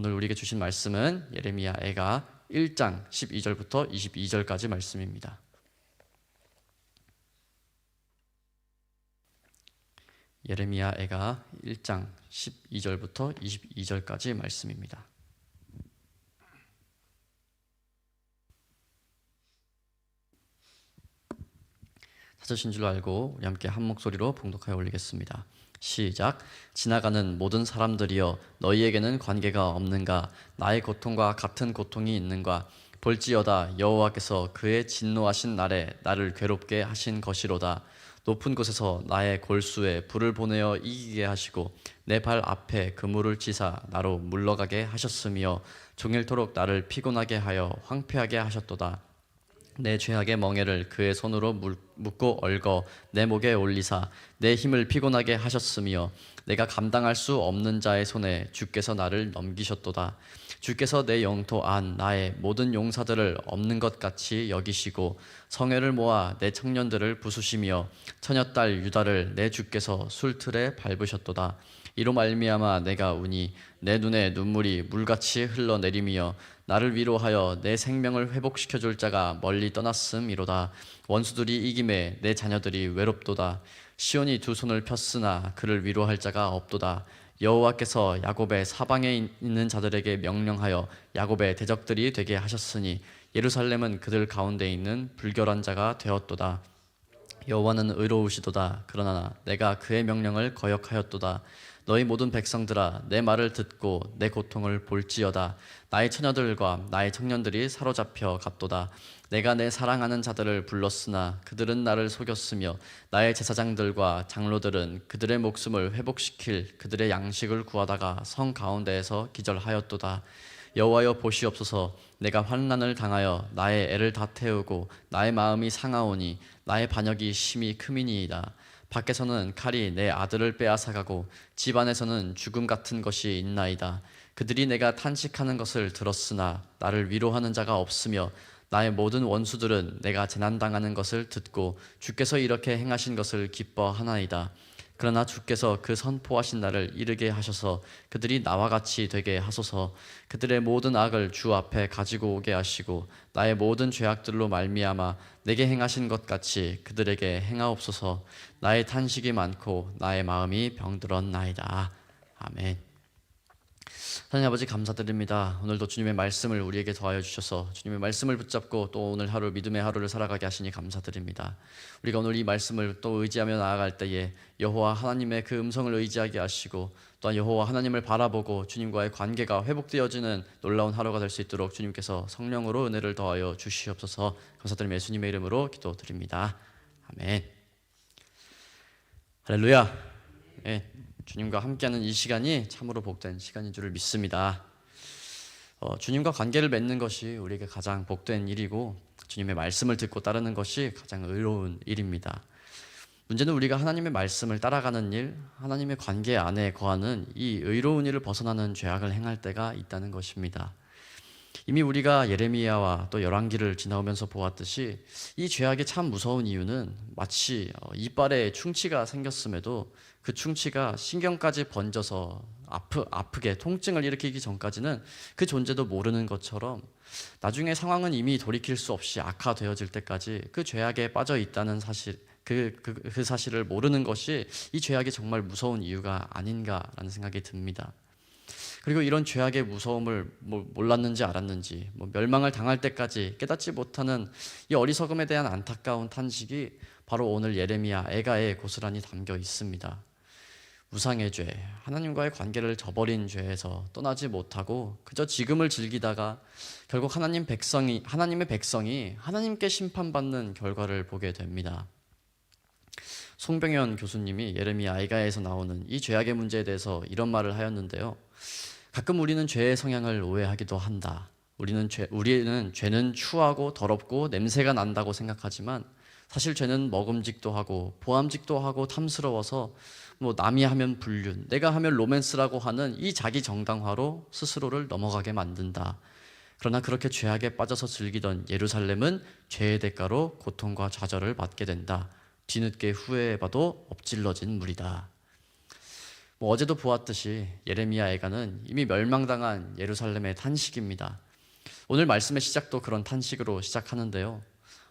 오늘 우리에게 주신 말씀은 예레미야 애가 1장 12절부터 22절까지 말씀입니다. 예레미야 애가 1장 12절부터 22절까지 말씀입니다. 찾으신 줄 알고 우리 함께 한 목소리로 봉독하여 올리겠습니다. 시작. 지나가는 모든 사람들이여 너희에게는 관계가 없는가? 나의 고통과 같은 고통이 있는가? 볼지어다 여호와께서 그의 진노하신 날에 나를 괴롭게 하신 것이로다. 높은 곳에서 나의 골수에 불을 보내어 이기게 하시고 내 발 앞에 그물을 치사 나로 물러가게 하셨으며 종일토록 나를 피곤하게 하여 황폐하게 하셨도다. 내 죄악의 멍에를 그의 손으로 물- 묶고 얽어 내 목에 올리사 내 힘을 피곤하게 하셨으며 내가 감당할 수 없는 자의 손에 주께서 나를 넘기셨도다. 주께서 내 영토 안 나의 모든 용사들을 없는 것 같이 여기시고 성회를 모아 내 청년들을 부수시며 처녀딸 유다를 내 주께서 술틀에 밟으셨도다. 이로 말미암아 내가 우니 내 눈에 눈물이 물같이 흘러내리며 나를 위로하여 내 생명을 회복시켜 줄 자가 멀리 떠났음이로다. 원수들이 이김에 내 자녀들이 외롭도다. 시온이 두 손을 폈으나 그를 위로할 자가 없도다. 여호와께서 야곱의 사방에 있는 자들에게 명령하여 야곱의 대적들이 되게 하셨으니 예루살렘은 그들 가운데 있는 불결한 자가 되었도다. 여호와는 의로우시도다. 그러나 내가 그의 명령을 거역하였도다 너희 모든 백성들아 내 말을 듣고 내 고통을 볼지어다. 나의 처녀들과 나의 청년들이 사로잡혀 갔도다. 내가 내 사랑하는 자들을 불렀으나 그들은 나를 속였으며 나의 제사장들과 장로들은 그들의 목숨을 회복시킬 그들의 양식을 구하다가 성 가운데에서 기절하였도다. 여호와여 보시옵소서. 내가 환난을 당하여 나의 애를 다 태우고 나의 마음이 상하오니 나의 반역이 심히 크미니이다 밖에서는 칼이 내 아들을 빼앗아가고 집 안에서는 죽음 같은 것이 있나이다. 그들이 내가 탄식하는 것을 들었으나 나를 위로하는 자가 없으며 나의 모든 원수들은 내가 재난당하는 것을 듣고 주께서 이렇게 행하신 것을 기뻐하나이다 그러나 주께서 그 선포하신 날을 이르게 하셔서 그들이 나와 같이 되게 하소서. 그들의 모든 악을 주 앞에 가지고 오게 하시고 나의 모든 죄악들로 말미암아 내게 행하신 것 같이 그들에게 행하옵소서. 나의 탄식이 많고 나의 마음이 병들었나이다. 아멘 하나님 아버지 감사드립니다. 오늘도 주님의 말씀을 우리에게 더하여 주셔서 주님의 말씀을 붙잡고 또 오늘 하루 믿음의 하루를 살아가게 하시니 감사드립니다. 우리가 오늘 이 말씀을 또 의지하며 나아갈 때에 여호와 하나님의 그 음성을 의지하게 하시고 또한 여호와 하나님을 바라보고 주님과의 관계가 회복되어지는 놀라운 하루가 될 수 있도록 주님께서 성령으로 은혜를 더하여 주시옵소서. 감사드리며 예수님의 이름으로 기도드립니다. 아멘. 할렐루야. 예, 주님과 함께하는 이 시간이 참으로 복된 시간인 줄을 믿습니다. 어, 주님과 관계를 맺는 것이 우리에게 가장 복된 일이고 주님의 말씀을 듣고 따르는 것이 가장 의로운 일입니다. 문제는 우리가 하나님의 말씀을 따라가는 일, 하나님의 관계 안에 거하는 이 의로운 일을 벗어나는 죄악을 행할 때가 있다는 것입니다. 이미 우리가 예레미야와 또 열왕기를 지나오면서 보았듯이 이 죄악이 참 무서운 이유는 마치 어, 이빨에 충치가 생겼음에도 그 충치가 신경까지 번져서 아프, 아프게 통증을 일으키기 전까지는 그 존재도 모르는 것처럼 나중에 상황은 이미 돌이킬 수 없이 악화되어질 때까지 그 죄악에 빠져 있다는 사실 그, 그, 그 사실을 모르는 것이 이 죄악이 정말 무서운 이유가 아닌가라는 생각이 듭니다. 그리고 이런 죄악의 무서움을 뭐 몰랐는지 알았는지 뭐 멸망을 당할 때까지 깨닫지 못하는 이 어리석음에 대한 안타까운 탄식이 바로 오늘 예레미야 애가에 고스란히 담겨 있습니다. 우상의 죄, 하나님과의 관계를 저버린 죄에서 떠나지 못하고 그저 지금을 즐기다가 결국 하나님 백성이 하나님의 백성이 하나님께 심판받는 결과를 보게 됩니다. 송병현 교수님이 예레미야 아이가에서 나오는 이 죄악의 문제에 대해서 이런 말을 하였는데요. 가끔 우리는 죄의 성향을 오해하기도 한다. 우리는 죄, 우리는 죄는 추하고 더럽고 냄새가 난다고 생각하지만 사실 죄는 먹음직도 하고 보암직도 하고 탐스러워서 뭐 남이 하면 불륜, 내가 하면 로맨스라고 하는 이 자기 정당화로 스스로를 넘어가게 만든다. 그러나 그렇게 죄악에 빠져서 즐기던 예루살렘은 죄의 대가로 고통과 좌절을 받게 된다. 뒤늦게 후회해봐도 엎질러진 물이다. 뭐 어제도 보았듯이 예레미야 애가는 이미 멸망당한 예루살렘의 탄식입니다. 오늘 말씀의 시작도 그런 탄식으로 시작하는데요.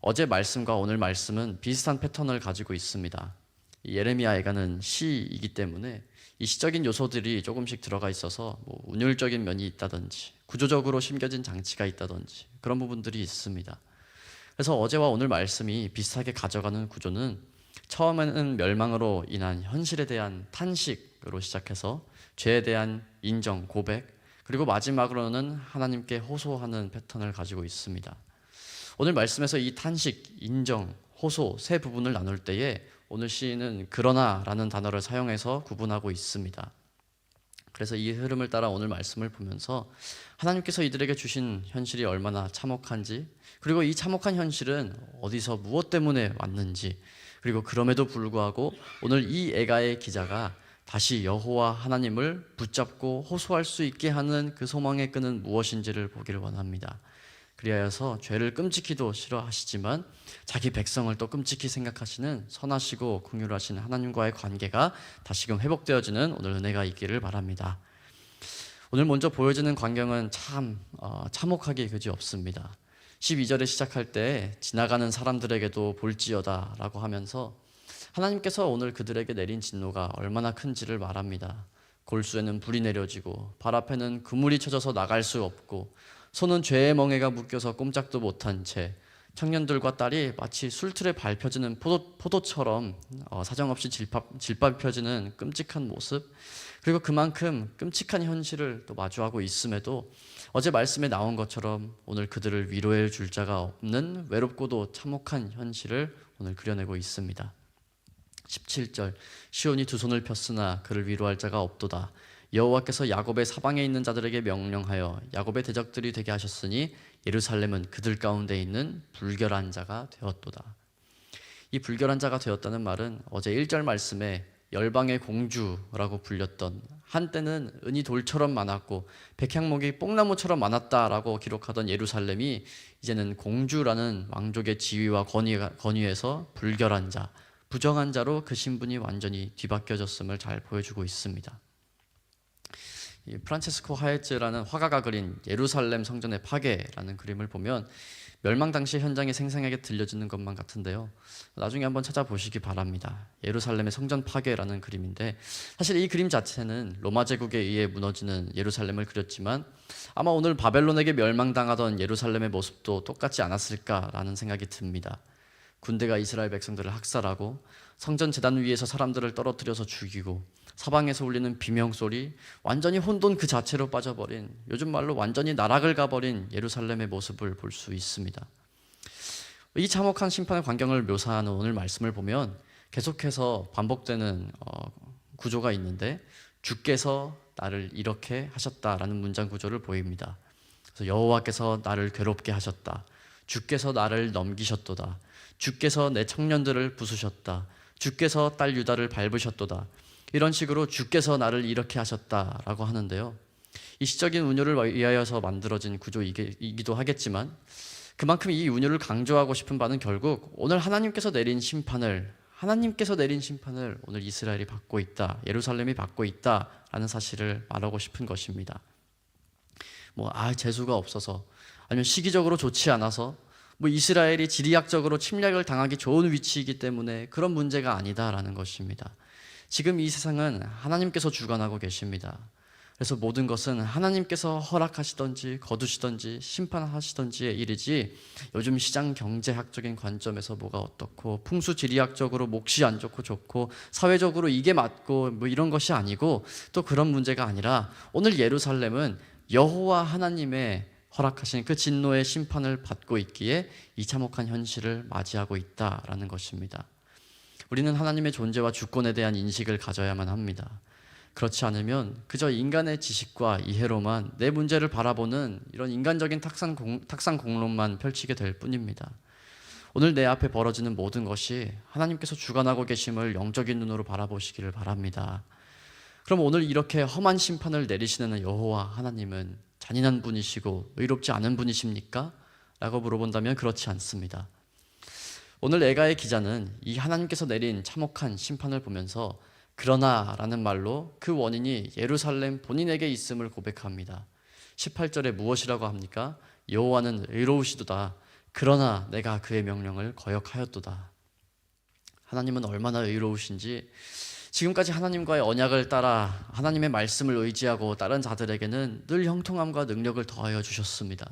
어제 말씀과 오늘 말씀은 비슷한 패턴을 가지고 있습니다. 이 예레미야 애가는 시이기 때문에 이 시적인 요소들이 조금씩 들어가 있어서 뭐 운율적인 면이 있다든지 구조적으로 심겨진 장치가 있다든지 그런 부분들이 있습니다. 그래서 어제와 오늘 말씀이 비슷하게 가져가는 구조는 처음에는 멸망으로 인한 현실에 대한 탄식으로 시작해서 죄에 대한 인정, 고백, 그리고 마지막으로는 하나님께 호소하는 패턴을 가지고 있습니다. 오늘 말씀에서 이 탄식, 인정, 호소 세 부분을 나눌 때에 오늘 시인은 그러나라는 단어를 사용해서 구분하고 있습니다. 그래서 이 흐름을 따라 오늘 말씀을 보면서 하나님께서 이들에게 주신 현실이 얼마나 참혹한지 그리고 이 참혹한 현실은 어디서 무엇 때문에 왔는지 그리고 그럼에도 불구하고 오늘 이 애가의 기자가 다시 여호와 하나님을 붙잡고 호소할 수 있게 하는 그 소망의 끈은 무엇인지를 보기를 원합니다. 그리하여서 죄를 끔찍히도 싫어하시지만 자기 백성을 또 끔찍히 생각하시는 선하시고 긍휼하신 하나님과의 관계가 다시금 회복되어지는 오늘 은혜가 있기를 바랍니다. 오늘 먼저 보여지는 광경은 참 어, 참혹하게 그지 없습니다. 12절에 시작할 때 지나가는 사람들에게도 볼지어다 라고 하면서 하나님께서 오늘 그들에게 내린 진노가 얼마나 큰지를 말합니다. 골수에는 불이 내려지고 발 앞에는 그물이 쳐져서 나갈 수 없고 손은 죄의 멍에가 묶여서 꼼짝도 못한 채 청년들과 딸이 마치 술틀에 밟혀지는 포도, 포도처럼 어, 사정없이 질밥, 질밟혀지는 끔찍한 모습 그리고 그만큼 끔찍한 현실을 또 마주하고 있음에도 어제 말씀에 나온 것처럼 오늘 그들을 위로해 줄 자가 없는 외롭고도 참혹한 현실을 오늘 그려내고 있습니다. 17절 시온이 두 손을 폈으나 그를 위로할 자가 없도다. 여호와께서 야곱의 사방에 있는 자들에게 명령하여 야곱의 대적들이 되게 하셨으니 예루살렘은 그들 가운데 있는 불결한 자가 되었도다. 이 불결한 자가 되었다는 말은 어제 1절 말씀에 열방의 공주라고 불렸던 한때는 은이 돌처럼 많았고 백향목이 뽕나무처럼 많았다라고 기록하던 예루살렘이 이제는 공주라는 왕족의 지위와 권위가, 권위에서 불결한 자, 부정한 자로 그 신분이 완전히 뒤바뀌어졌음을 잘 보여주고 있습니다. 이 프란체스코 하에츠라는 화가가 그린 예루살렘 성전의 파괴라는 그림을 보면 멸망 당시 현장이 생생하게 들려지는 것만 같은데요. 나중에 한번 찾아보시기 바랍니다. 예루살렘의 성전 파괴라는 그림인데 사실 이 그림 자체는 로마 제국에 의해 무너지는 예루살렘을 그렸지만 아마 오늘 바벨론에게 멸망당하던 예루살렘의 모습도 똑같지 않았을까라는 생각이 듭니다. 군대가 이스라엘 백성들을 학살하고 성전 재단 위에서 사람들을 떨어뜨려서 죽이고 사방에서 울리는 비명 소리, 완전히 혼돈 그 자체로 빠져버린 요즘 말로 완전히 나락을 가버린 예루살렘의 모습을 볼 수 있습니다. 이 참혹한 심판의 광경을 묘사하는 오늘 말씀을 보면 계속해서 반복되는 어, 구조가 있는데 주께서 나를 이렇게 하셨다라는 문장 구조를 보입니다. 그래서 여호와께서 나를 괴롭게 하셨다. 주께서 나를 넘기셨도다. 주께서 내 청년들을 부수셨다. 주께서 딸 유다를 밟으셨도다. 이런 식으로 주께서 나를 이렇게 하셨다라고 하는데요. 이 시적인 운율을 위하여서 만들어진 구조이기도 하겠지만 그만큼 이 운율을 강조하고 싶은 바는 결국 오늘 하나님께서 내린 심판을 하나님께서 내린 심판을 오늘 이스라엘이 받고 있다. 예루살렘이 받고 있다라는 사실을 말하고 싶은 것입니다. 뭐 아 재수가 없어서 아니면 시기적으로 좋지 않아서 뭐 이스라엘이 지리학적으로 침략을 당하기 좋은 위치이기 때문에 그런 문제가 아니다라는 것입니다. 지금 이 세상은 하나님께서 주관하고 계십니다. 그래서 모든 것은 하나님께서 허락하시던지 거두시던지 심판하시던지의 일이지 요즘 시장 경제학적인 관점에서 뭐가 어떻고 풍수 지리학적으로 몫이 안 좋고 좋고 사회적으로 이게 맞고 뭐 이런 것이 아니고 또 그런 문제가 아니라 오늘 예루살렘은 여호와 하나님의 허락하신 그 진노의 심판을 받고 있기에 이 참혹한 현실을 맞이하고 있다라는 것입니다. 우리는 하나님의 존재와 주권에 대한 인식을 가져야만 합니다. 그렇지 않으면 그저 인간의 지식과 이해로만 내 문제를 바라보는 이런 인간적인 탁상, 공, 탁상 공론만 펼치게 될 뿐입니다. 오늘 내 앞에 벌어지는 모든 것이 하나님께서 주관하고 계심을 영적인 눈으로 바라보시기를 바랍니다. 그럼 오늘 이렇게 험한 심판을 내리시는 여호와 하나님은 잔인한 분이시고 의롭지 않은 분이십니까? 라고 물어본다면 그렇지 않습니다. 오늘 에가의 기자는 이 하나님께서 내린 참혹한 심판을 보면서 그러나 라는 말로 그 원인이 예루살렘 본인에게 있음을 고백합니다. 18절에 무엇이라고 합니까? 여호와는 의로우시도다. 그러나 내가 그의 명령을 거역하였도다. 하나님은 얼마나 의로우신지 지금까지 하나님과의 언약을 따라 하나님의 말씀을 의지하고 다른 자들에게는 늘 형통함과 능력을 더하여 주셨습니다.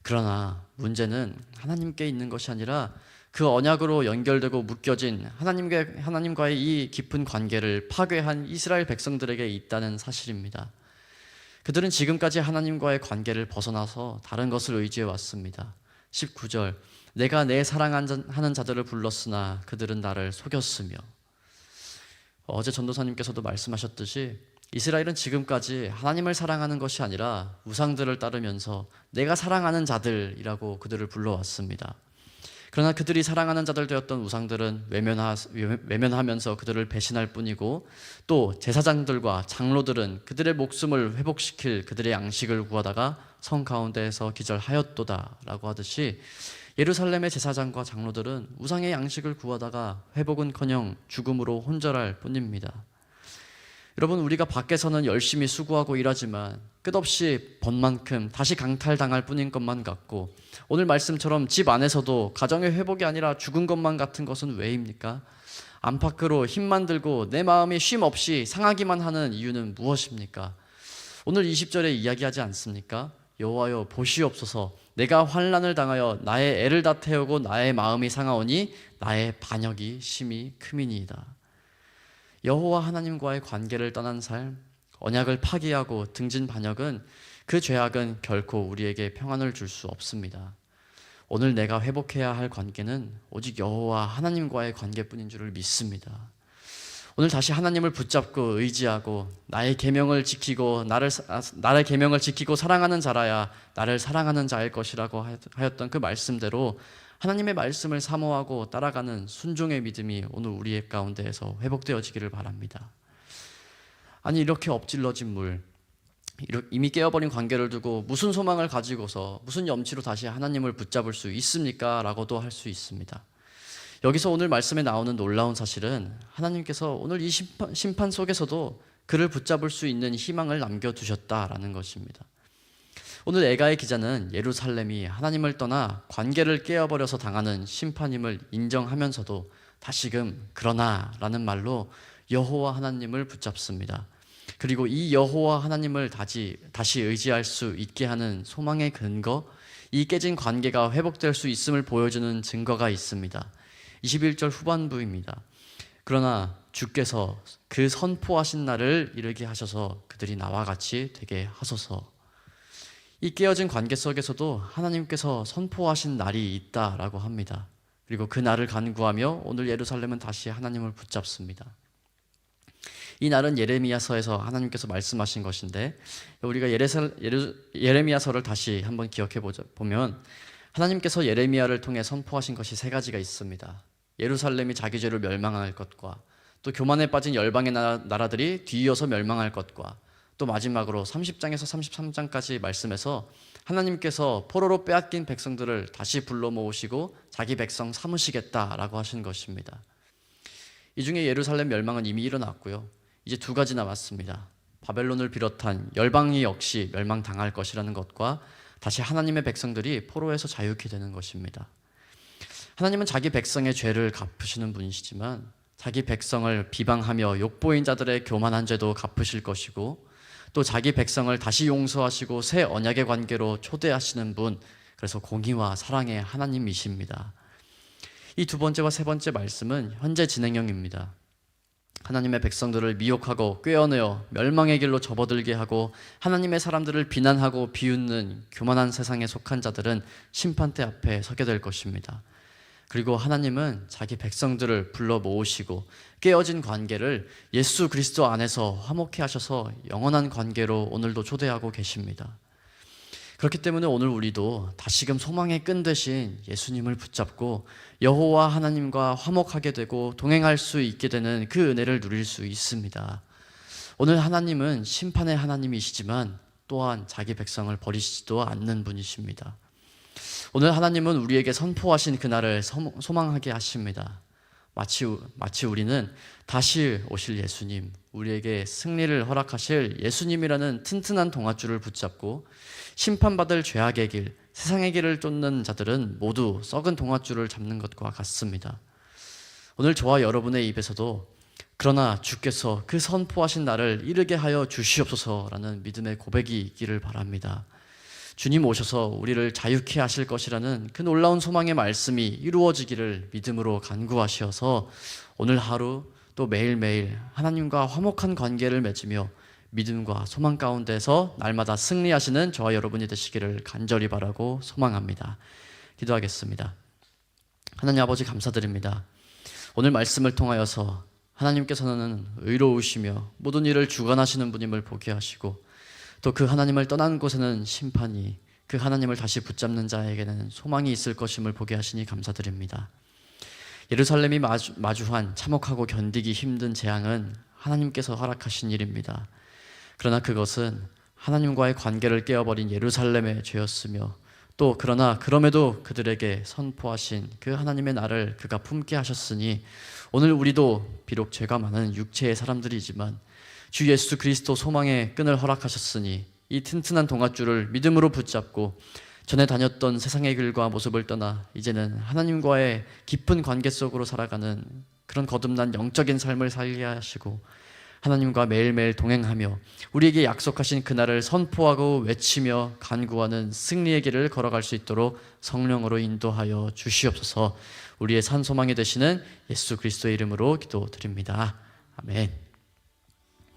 그러나 문제는 하나님께 있는 것이 아니라 그 언약으로 연결되고 묶여진 하나님과 하나님과의 이 깊은 관계를 파괴한 이스라엘 백성들에게 있다는 사실입니다. 그들은 지금까지 하나님과의 관계를 벗어나서 다른 것을 의지해 왔습니다. 19절 내가 내 사랑하는 자들을 불렀으나 그들은 나를 속였으며 어제 전도사님께서도 말씀하셨듯이 이스라엘은 지금까지 하나님을 사랑하는 것이 아니라 우상들을 따르면서 내가 사랑하는 자들이라고 그들을 불러왔습니다. 그러나 그들이 사랑하는 자들 되었던 우상들은 외면하, 외면하면서 그들을 배신할 뿐이고 또 제사장들과 장로들은 그들의 목숨을 회복시킬 그들의 양식을 구하다가 성 가운데에서 기절하였도다라고 하듯이 예루살렘의 제사장과 장로들은 우상의 양식을 구하다가 회복은커녕 죽음으로 혼절할 뿐입니다. 여러분 우리가 밖에서는 열심히 수고하고 일하지만 끝없이 번 만큼 다시 강탈당할 뿐인 것만 같고 오늘 말씀처럼 집 안에서도 가정의 회복이 아니라 죽은 것만 같은 것은 왜입니까? 안팎으로 힘만 들고 내 마음이 쉼 없이 상하기만 하는 이유는 무엇입니까? 오늘 20절에 이야기하지 않습니까? 여호와여 보시옵소서 내가 환난을 당하여 나의 애를 다 태우고 나의 마음이 상하오니 나의 반역이 심히 크미니이다. 여호와 하나님과의 관계를 떠난 삶, 언약을 파기하고 등진 반역은 그 죄악은 결코 우리에게 평안을 줄 수 없습니다. 오늘 내가 회복해야 할 관계는 오직 여호와 하나님과의 관계뿐인 줄을 믿습니다. 오늘 다시 하나님을 붙잡고 의지하고 나의 계명을 지키고 나를 아, 나의 계명을 지키고 사랑하는 자라야 나를 사랑하는 자일 것이라고 하였던 그 말씀대로 하나님의 말씀을 사모하고 따라가는 순종의 믿음이 오늘 우리의 가운데에서 회복되어지기를 바랍니다. 아니 이렇게 엎질러진 물 이미 깨어버린 관계를 두고 무슨 소망을 가지고서 무슨 염치로 다시 하나님을 붙잡을 수 있습니까? 라고도 할 수 있습니다. 여기서 오늘 말씀에 나오는 놀라운 사실은 하나님께서 오늘 이 심판, 심판 속에서도 그를 붙잡을 수 있는 희망을 남겨두셨다라는 것입니다. 오늘 에가의 기자는 예루살렘이 하나님을 떠나 관계를 깨어버려서 당하는 심판임을 인정하면서도 다시금 그러나라는 말로 여호와 하나님을 붙잡습니다. 그리고 이 여호와 하나님을 다시 다시 의지할 수 있게 하는 소망의 근거, 이 깨진 관계가 회복될 수 있음을 보여주는 증거가 있습니다. 21절 후반부입니다. 그러나 주께서 그 선포하신 날을 이르게 하셔서 그들이 나와 같이 되게 하소서. 이 깨어진 관계 속에서도 하나님께서 선포하신 날이 있다라고 합니다. 그리고 그 날을 간구하며 오늘 예루살렘은 다시 하나님을 붙잡습니다. 이 날은 예레미야서에서 하나님께서 말씀하신 것인데 우리가 예레미야서를 다시 한번 기억해 보면 하나님께서 예레미야를 통해 선포하신 것이 세 가지가 있습니다. 예루살렘이 자기 죄로 멸망할 것과 또 교만에 빠진 열방의 나라들이 뒤이어서 멸망할 것과 또 마지막으로 30장에서 33장까지 말씀해서 하나님께서 포로로 빼앗긴 백성들을 다시 불러 모으시고 자기 백성 삼으시겠다라고 하신 것입니다. 이 중에 예루살렘 멸망은 이미 일어났고요. 이제 두 가지 남았습니다. 바벨론을 비롯한 열방이 역시 멸망당할 것이라는 것과 다시 하나님의 백성들이 포로에서 자유케 되는 것입니다. 하나님은 자기 백성의 죄를 갚으시는 분이시지만 자기 백성을 비방하며 욕보인 자들의 교만한 죄도 갚으실 것이고 또 자기 백성을 다시 용서하시고 새 언약의 관계로 초대하시는 분 그래서 공의와 사랑의 하나님이십니다. 이 두 번째와 세 번째 말씀은 현재 진행형입니다. 하나님의 백성들을 미혹하고 꿰어내어 멸망의 길로 접어들게 하고 하나님의 사람들을 비난하고 비웃는 교만한 세상에 속한 자들은 심판대 앞에 서게 될 것입니다. 그리고 하나님은 자기 백성들을 불러 모으시고 깨어진 관계를 예수 그리스도 안에서 화목해 하셔서 영원한 관계로 오늘도 초대하고 계십니다. 그렇기 때문에 오늘 우리도 다시금 소망의 끈 대신 예수님을 붙잡고 여호와 하나님과 화목하게 되고 동행할 수 있게 되는 그 은혜를 누릴 수 있습니다. 오늘 하나님은 심판의 하나님이시지만 또한 자기 백성을 버리시지도 않는 분이십니다. 오늘 하나님은 우리에게 선포하신 그날을 소망하게 하십니다. 마치 마치 우리는 다시 오실 예수님, 우리에게 승리를 허락하실 예수님이라는 튼튼한 동아줄을 붙잡고 심판받을 죄악의 길, 세상의 길을 쫓는 자들은 모두 썩은 동아줄을 잡는 것과 같습니다. 오늘 저와 여러분의 입에서도 그러나 주께서 그 선포하신 날을 이르게 하여 주시옵소서라는 믿음의 고백이 있기를 바랍니다. 주님 오셔서 우리를 자유케 하실 것이라는 그 놀라운 소망의 말씀이 이루어지기를 믿음으로 간구하시어서 오늘 하루 또 매일매일 하나님과 화목한 관계를 맺으며 믿음과 소망 가운데서 날마다 승리하시는 저와 여러분이 되시기를 간절히 바라고 소망합니다. 기도하겠습니다. 하나님 아버지 감사드립니다. 오늘 말씀을 통하여서 하나님께서는 의로우시며 모든 일을 주관하시는 분임을 보게 하시고 또 그 하나님을 떠난 곳에는 심판이 그 하나님을 다시 붙잡는 자에게는 소망이 있을 것임을 보게 하시니 감사드립니다. 예루살렘이 마주, 마주한 참혹하고 견디기 힘든 재앙은 하나님께서 허락하신 일입니다. 그러나 그것은 하나님과의 관계를 깨어버린 예루살렘의 죄였으며 또 그러나 그럼에도 그들에게 선포하신 그 하나님의 날을 그가 품게 하셨으니 오늘 우리도 비록 죄가 많은 육체의 사람들이지만 주 예수 그리스도 소망의 끈을 허락하셨으니 이 튼튼한 동아줄을 믿음으로 붙잡고 전에 다녔던 세상의 길과 모습을 떠나 이제는 하나님과의 깊은 관계 속으로 살아가는 그런 거듭난 영적인 삶을 살게 하시고 하나님과 매일매일 동행하며 우리에게 약속하신 그날을 선포하고 외치며 간구하는 승리의 길을 걸어갈 수 있도록 성령으로 인도하여 주시옵소서 우리의 산 소망이 되시는 예수 그리스도의 이름으로 기도드립니다. 아멘.